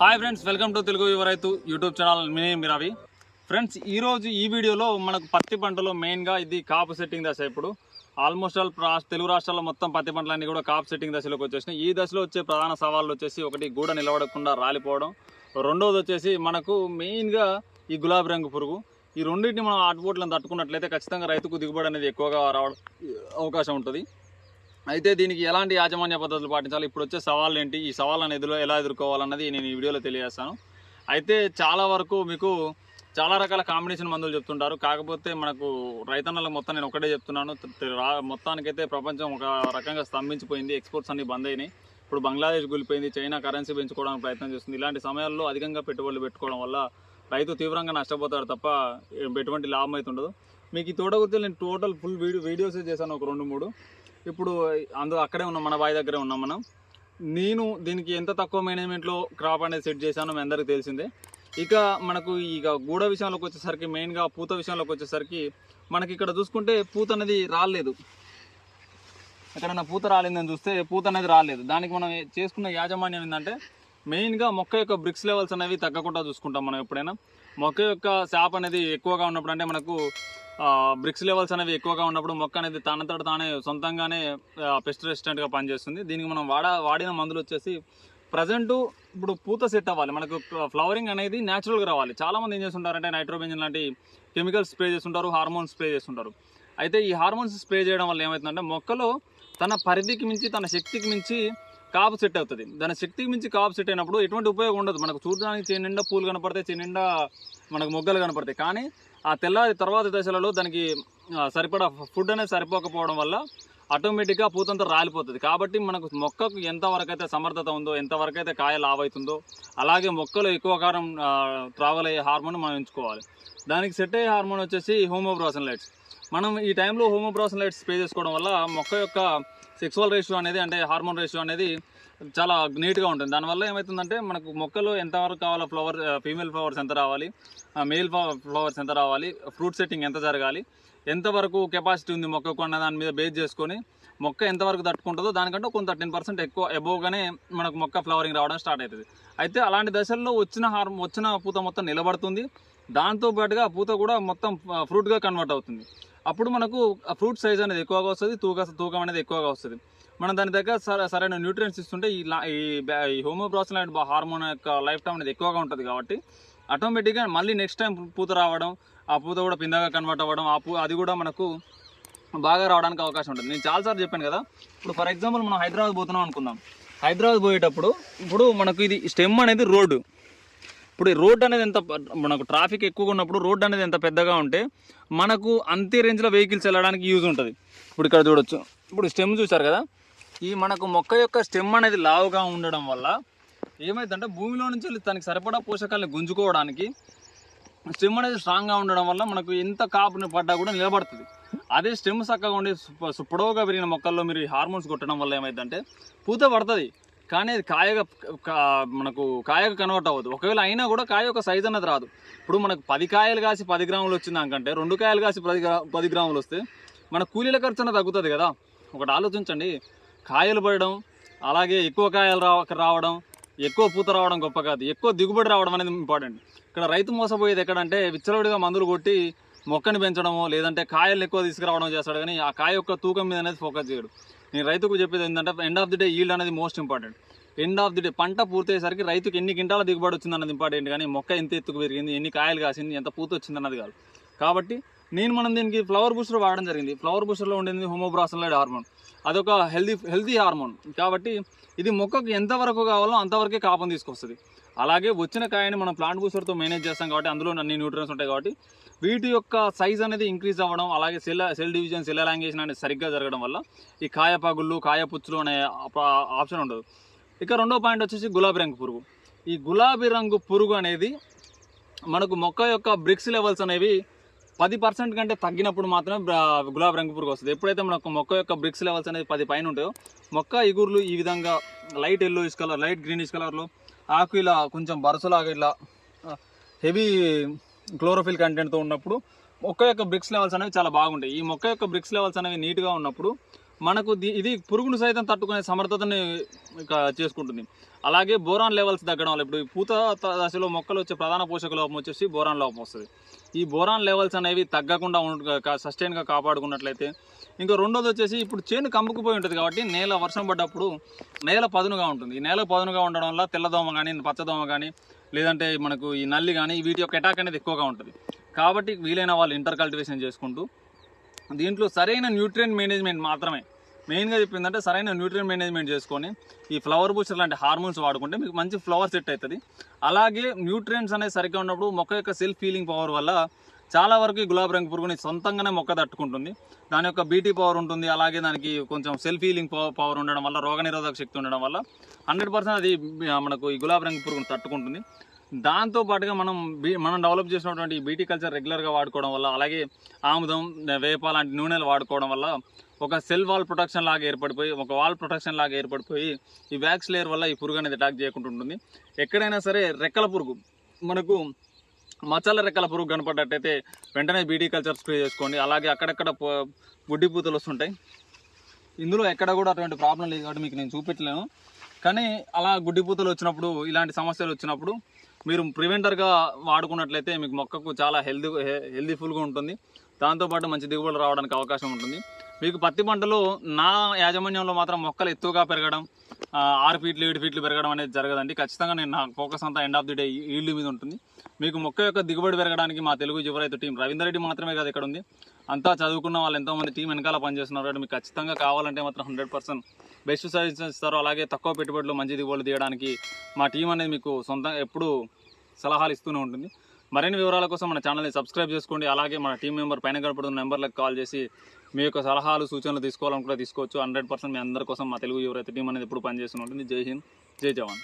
Hi friends welcome to Telugu యువ రైతు YouTube channel మినీ మిరావి ఫ్రెండ్స్ ఈరోజు ఈ వీడియోలో మనకు పత్తి పంటలో మెయిన్గా ఇది కాపు సెట్టింగ్ దశ ఇప్పుడు. ఆల్మోస్ట్ ఆల్ తెలుగు రాష్ట్రాల్లో మొత్తం పత్తి పంటలన్నీ కూడా కాపు సెట్టింగ్ దశలోకి వచ్చేసినాయి. ఈ దశలో వచ్చే ప్రధాన సవాళ్ళు వచ్చేసి ఒకటి గూడ నిలబడకుండా రాలిపోవడం. రెండోది వచ్చేసి మనకు మెయిన్గా ఈ గులాబీ రంగు పురుగు. ఈ రెండింటిని మనం ఆటుపోట్లను తట్టుకున్నట్లయితే ఖచ్చితంగా రైతుకు దిగుబడి అనేది ఎక్కువగా రావడం అవకాశం ఉంటుంది. అయితే దీనికి ఎలాంటి యాజమాన్య పద్ధతులు పాటించాలి? ఇప్పుడు వచ్చే సవాళ్ళు ఏంటి ఈ సవాళ్ళను ఎదురు ఎలా ఎదుర్కోవాలన్నది నేను ఈ వీడియోలో తెలియజేస్తాను. అయితే చాలా వరకు మీకు చాలా రకాల కాంబినేషన్ మందులు చెప్తుంటారు. కాకపోతే మనకు రైతన్నలకు మొత్తం నేను ఒకటే చెప్తున్నాను. మొత్తానికైతే ప్రపంచం ఒక రకంగా స్తంభించిపోయింది. ఎక్స్పోర్ట్స్ అన్ని బంద్ అయినాయి. ఇప్పుడు బంగ్లాదేశ్ కూలిపోయింది. చైనా కరెన్సీ పెంచుకోవడానికి ప్రయత్నం చేస్తుంది. ఇలాంటి సమయాల్లో అధికంగా పెట్టుబడులు పెట్టుకోవడం వల్ల రైతు తీవ్రంగా నష్టపోతాడు తప్ప ఎటువంటి లాభం అయితే ఉండదు. మీకు ఈ తోటగుర్తి నేను టోటల్ ఫుల్ వీడియో వీడియోసే చేశాను ఒక రెండు మూడు. ఇప్పుడు అందు అక్కడే ఉన్నాం మన బావి దగ్గరే ఉన్నాం మనం. నేను దీనికి ఎంత తక్కువ మేనేజ్మెంట్లో క్రాప్ అనేది సెట్ చేశానో మీ అందరికీ తెలిసిందే. ఇక మనకు ఇక గూడ విషయంలోకి వచ్చేసరికి మెయిన్గా పూత విషయంలోకి వచ్చేసరికి మనకి ఇక్కడ చూసుకుంటే పూత అనేది రాలేదు. ఎక్కడైనా పూత రాలేదని చూస్తే పూత అనేది రాలేదు. దానికి మనం చేసుకున్న యాజమాన్యం ఏంటంటే మెయిన్గా మొక్క యొక్క బ్రిక్స్ లెవెల్స్ అనేవి తగ్గకుండా చూసుకుంటాం మనం ఎప్పుడైనా. మొక్క యొక్క శాప్ అనేది ఎక్కువగా ఉన్నప్పుడు అంటే మనకు బ్రిక్స్ లెవెల్స్ అనేవి ఎక్కువగా ఉన్నప్పుడు మొక్క అనేది తనంతట తానే సొంతంగానే పెస్ట్ రెసిస్టెంట్గా పనిచేస్తుంది. దీనికి మనం వాడ వాడిన మందులు వచ్చేసి ప్రజెంట్ ఇప్పుడు పూత సెట్ అవ్వాలి. మనకు ఫ్లవరింగ్ అనేది న్యాచురల్గా రావాలి. చాలామంది ఏం చేస్తుంటారంటే నైట్రోబెంజన్ లాంటి కెమికల్స్ స్ప్రే చేస్తుంటారు హార్మోన్స్ స్ప్రే చేస్తుంటారు. అయితే ఈ హార్మోన్స్ స్ప్రే చేయడం వల్ల ఏమవుతుందంటే మొక్కలో తన పరిధికి మించి తన శక్తికి మించి కాపు సెట్ అవుతుంది. దాని శక్తికి మించి కాపు సెట్ అయినప్పుడు ఎటువంటి ఉపయోగం ఉండదు. మనకు చూడడానికి చేను పూలు కనపడతాయి చేను మనకు మొగ్గలు కనపడతాయి. కానీ ఆ తెల్లారి తర్వాత దశలలో దానికి సరిపడా ఫుడ్ అనేది సరిపోకపోవడం వల్ల ఆటోమేటిక్గా పూతంతా రాలిపోతుంది. కాబట్టి మనకు మొక్కకు ఎంతవరకు అయితే సమర్థత ఉందో ఎంతవరకు అయితే కాయ లావైతుందో అలాగే మొక్కలో ఎక్కువ కారం ట్రావెల్ అయ్యే హార్మోన్ మనం ఎంచుకోవాలి. దానికి సెట్ అయ్యే హార్మోన్ వచ్చేసి హోమోబ్రాసన్ లైట్స్. మనం ఈ టైంలో హోమోబ్రాసన్ లైట్స్ స్ప్రే చేసుకోవడం వల్ల మొక్క యొక్క సెక్సువల్ రేషియో అనేది అంటే హార్మోన్ రేషియో అనేది చాలా నీట్గా ఉంటుంది. దానివల్ల ఏమవుతుందంటే మనకు మొక్కలు ఎంతవరకు కావాలో ఫ్లవర్ ఫీమేల్ ఫ్లవర్స్ ఎంత రావాలి మేల్ ఫ్లవర్స్ ఎంత రావాలి ఫ్రూట్ సెట్టింగ్ ఎంత జరగాలి ఎంతవరకు కెపాసిటీ ఉంది మొక్కకు అన్న దాని మీద బేస్ చేసుకొని మొక్క ఎంతవరకు తట్టుకుంటుందో దానికంటే కొంత టెన్ పర్సెంట్ ఎక్కువ ఎబోవ్గానే మనకు మొక్క ఫ్లవరింగ్ రావడం స్టార్ట్ అవుతుంది. అయితే అలాంటి దశల్లో వచ్చిన హార్ వచ్చిన పూత మొత్తం నిలబడుతుంది. దాంతో పాటుగా పూత కూడా మొత్తం ఫ్రూట్గా కన్వర్ట్ అవుతుంది. అప్పుడు మనకు ఆ ఫ్రూట్ సైజ్ అనేది ఎక్కువగా వస్తుంది తూక తూకం అనేది ఎక్కువగా వస్తుంది. మనం దాని దగ్గర సరైన న్యూట్రియన్స్ ఇస్తుంటే ఈ ఈ బ్యా- హార్మోన్ యొక్క లైఫ్ టైం అనేది ఎక్కువగా ఉంటుంది కాబట్టి ఆటోమేటిక్గా మళ్ళీ నెక్స్ట్ టైం పూత రావడం ఆ పూత కూడా పిందగా కన్వర్ట్ అవ్వడం ఆ పూ అది కూడా మనకు బాగా రావడానికి అవకాశం ఉంటుంది. నేను చాలాసార్లు చెప్పాను కదా ఇప్పుడు ఫర్ ఎగ్జాంపుల్ మనం హైదరాబాద్ పోతున్నాం అనుకుందాం. హైదరాబాద్ పోయేటప్పుడు ఇప్పుడు మనకు ఇది స్టెమ్ అనేది రోడ్డు. ఇప్పుడు రోడ్ అనేది ఎంత మనకు ట్రాఫిక్ ఎక్కువగా ఉన్నప్పుడు రోడ్ అనేది ఎంత పెద్దగా ఉంటే మనకు అంతే రేంజ్లో వెహికల్స్ వెళ్ళడానికి యూజ్ ఉంటుంది. ఇప్పుడు ఇక్కడ చూడొచ్చు. ఇప్పుడు స్టెమ్ చూసారు కదా ఈ మనకు మొక్క యొక్క స్టెమ్ అనేది లావుగా ఉండడం వల్ల ఏమైందంటే భూమిలో నుంచి తనకి సరిపడా పోషకాలను గుంజుకోవడానికి స్టెమ్ అనేది స్ట్రాంగ్గా ఉండడం వల్ల మనకు ఎంత కాపుని పడ్డా కూడా నిలబడుతుంది. అదే స్టెమ్ చక్కగా ఉండి పొడవుగా పెరిగిన మొక్కల్లో మీరు హార్మోన్స్ కొట్టడం వల్ల ఏమైందంటే పూత పడుతుంది. కానీ అది కాయగా కా- మనకు కాయగా కన్వర్ట్ అవ్వదు. ఒకవేళ అయినా కూడా కాయ ఒక సైజ్ అన్నది రాదు. ఇప్పుడు మనకు పది కాయలు కాసి పది గ్రాములు వచ్చిందాకంటే రెండు కాయలు కాసి పది గ్రా పది గ్రాములు వస్తే మన కూలీల ఖర్చు అన్నది తగ్గుతుంది కదా. ఒకటి ఆలోచించండి. కాయలు పడడం అలాగే ఎక్కువ కాయలు రావడం ఎక్కువ పూత రావడం గొప్ప కాదు. ఎక్కువ దిగుబడి రావడం అనేది ఇంపార్టెంట్. ఇక్కడ రైతు మోసపోయేది ఎక్కడంటే విచ్చలవిడిగా మందులు కొట్టి మొక్కని పెంచడమో లేదంటే కాయలు ఎక్కువ తీసుకురావడం చేస్తాడు కానీ ఆ కాయ యొక్క తూకం మీద అనేది ఫోకస్ చేయడు. నేను రైతుకు చెప్పేది ఏంటంటే end of the day yield అనేది most important end of the day పంట పూర్తయ్యేసరికి రైతుకి ఎన్ని గింటాల దిగుబడి వచ్చింది అన్నది ఇంపార్టెంట్ కానీ మొక్క ఎంత ఎత్తుకు పెరిగింది ఎన్ని కాయలు కాసింది ఎంత పూత వచ్చింది అన్నది కాదు. కాబట్టి నేను మనం దీనికి ఫ్లవర్ బూస్టర్ వాడడం జరిగింది. ఫ్లవర్ బూస్టర్లో ఉండేది హోమోబ్రాసన్లైడ్ హార్మోన్ అదొక హెల్దీ హెల్దీ హార్మోన్ కాబట్టి ఇది మొక్కకు ఎంతవరకు కావాలో అంతవరకే కాపం తీసుకొస్తుంది. అలాగే వచ్చిన కాయని మనం ప్లాంట్ బూస్టర్తో మేనేజ్ చేస్తాం కాబట్టి అందులో అన్ని న్యూట్రియన్స్ ఉంటాయి కాబట్టి వీటి యొక్క సైజ్ అనేది ఇంక్రీజ్ అవ్వడం అలాగే cell cell division cell language అనేది సరిగ్గా జరగడం వల్ల ఈ కాయ పగుళ్ళు కాయ పుచ్చులు అనే ఆప్షన్ ఉండదు. ఇక రెండో పాయింట్ వచ్చేసి గులాబీ రంగు పురుగు. ఈ గులాబీ రంగు పురుగు అనేది మనకు మొక్క యొక్క బ్రిక్స్ లెవెల్స్ అనేవి పది పర్సెంట్ కంటే తగ్గినప్పుడు మాత్రమే గులాబీ రంగు పురుగు వస్తుంది. ఎప్పుడైతే మనకు మొక్క యొక్క బ్రిక్స్ లెవెల్స్ అనేది పది పైన ఉంటాయో మొక్క ఇగుర్లు ఈ విధంగా light yellowish colour light greenish కలర్లో ఆకు ఇలా కొంచెం బరసలాగా ఇలా హెవీ క్లోరోఫిల్ కంటెంట్తో ఉన్నప్పుడు మొక్క యొక్క బ్రిక్స్ లెవెల్స్ అనేవి చాలా బాగుంటాయి. ఈ మొక్క యొక్క బ్రిక్స్ లెవెల్స్ అనేవి నీట్గా ఉన్నప్పుడు మనకు ది- ఇది పురుగును సైతం తట్టుకునే సమర్థతని ఇక చేసుకుంటుంది. అలాగే బోరాన్ లెవెల్స్ తగ్గడం వల్ల ఇప్పుడు పూత దశలో మొక్కలు వచ్చే ప్రధాన పోషక లోపం వచ్చేసి బోరాన్ లోపం వస్తుంది. ఈ బోరాన్ లెవెల్స్ అనేవి తగ్గకుండా సస్టైన్గా కాపాడుకున్నట్లయితే ఇంకా రెండోది వచ్చేసి ఇప్పుడు చేను కమ్ముకుపోయి ఉంటుంది కాబట్టి నేల వర్షం పడ్డప్పుడు నేల పదునుగా ఉంటుంది. ఈ నేల పదునుగా ఉండడం వల్ల తెల్లదోమ కానీ పచ్చదోమ కానీ లేదంటే మనకు ఈ నల్లి కానీ వీటి యొక్క అటాక్ అనేది ఎక్కువగా ఉంటుంది. కాబట్టి వీలైన వాళ్ళు ఇంటర్ కల్టివేషన్ చేసుకుంటూ దీంట్లో సరైన న్యూట్రియన్ మేనేజ్మెంట్ మాత్రమే. మెయిన్గా చెప్పిందంటే సరైన న్యూట్రియన్ మేనేజ్మెంట్ చేసుకొని ఈ ఫ్లవర్ బూస్టర్ లాంటి హార్మోన్స్ వాడుకుంటే మీకు మంచి ఫ్లవర్ సెట్ అవుతుంది అలాగే న్యూట్రియంట్స్ అనేది సరిగ్గా ఉన్నప్పుడు మొక్క యొక్క సెల్ఫ్ ఫీలింగ్ పవర్ వల్ల చాలా వరకు ఈ గులాబీ రంగు పురుగుని సొంతంగానే మొక్క తట్టుకుంటుంది. దాని యొక్క బీటీ పవర్ ఉంటుంది. అలాగే దానికి కొంచెం సెల్ఫ్ హీలింగ్ పవర్ ఉండడం వల్ల రోగనిరోధక శక్తి ఉండడం వల్ల హండ్రెడ్ పర్సెంట్ అది మనకు ఈ గులాబీ రంగు పురుగుని తట్టుకుంటుంది. దాంతో పాటుగా మనం బీ మనం డెవలప్ చేసినటువంటి బీటీ కల్చర్ రెగ్యులర్గా వాడుకోవడం వల్ల అలాగే ఆముదం వేప లాంటి నూనెలు వాడుకోవడం వల్ల ఒక సెల్ వాల్ ప్రొటెక్షన్ లాగా ఏర్పడిపోయి ఒక వాల్ ప్రొటెక్షన్ లాగా ఏర్పడిపోయి ఈ వ్యాక్స్ లేయర్ వల్ల ఈ పురుగు అనేది అటాక్ చేయకుండా ఉంటుంది. ఎక్కడైనా సరే రెక్కల పురుగు మనకు మచ్చల రెక్కల పురుగు కనపడ్డట్టయితే వెంటనే బీటీ కల్చర్ స్ప్రే చేసుకోండి. అలాగే అక్కడక్కడ గుడ్డి పూతలు వస్తుంటాయి. ఇందులో ఎక్కడ కూడా అటువంటి ప్రాబ్లం లేదు కాబట్టి మీకు నేను చూపించలేను కానీ అలా గుడ్డి పూతలు వచ్చినప్పుడు ఇలాంటి సమస్యలు వచ్చినప్పుడు మీరు ప్రివెంటర్గా వాడుకున్నట్లయితే మీకు మొక్కకు చాలా హెల్దీ హెల్దీఫుల్గా ఉంటుంది. దాంతోపాటు మంచి దిగుబడులు రావడానికి అవకాశం ఉంటుంది. మీకు పత్తి పంటలో నా యాజమాన్యంలో మాత్రం మొక్కలు ఎక్కువగా పెరగడం ఆరు ఫీట్లు ఏడు ఫీట్లు పెరగడం అనేది జరగదండి. ఖచ్చితంగా నేను నా ఫోకస్ అంతా end of the day yield మీద ఉంటుంది. మీకు మొక్క యొక్క దిగుబడి పెరగడానికి మా తెలుగు యువరైతు టీం రవీందర్ రెడ్డి మాత్రమే కదా ఇక్కడ ఉంది. అంతా చదువుకున్న వాళ్ళు ఎంతోమంది టీం వెనకాల పనిచేస్తున్నారు కాబట్టి మీకు ఖచ్చితంగా కావాలంటే మాత్రం హండ్రెడ్ పర్సెంట్ బెస్ట్ సజెషన్స్ ఇస్తారు అలాగే తక్కువ పెట్టుబడులు మంచి దిగుబడులు తీయడానికి మా టీం అనేది మీకు సొంతంగా ఎప్పుడూ సలహాలు ఇస్తూనే ఉంటుంది. మరిన్ని వివరాల కోసం మన ఛానల్ని సబ్స్క్రైబ్ చేసుకోండి. అలాగే మన టీం మెంబర్ పైన కనపడుతున్న నెంబర్లకు కాల్ చేసి మీ యొక్క సలహాలు సూచనలు తీసుకోవాలనుకుంటే తీసుకోవచ్చు. హండ్రెడ్ పర్సెంట్ మీ అందరి కోసం మా తెలుగు యువరైతే టీం అనేది ఎప్పుడు పనిచేస్తూనే ఉంటుంది. జై హింద్ జై జవాన్.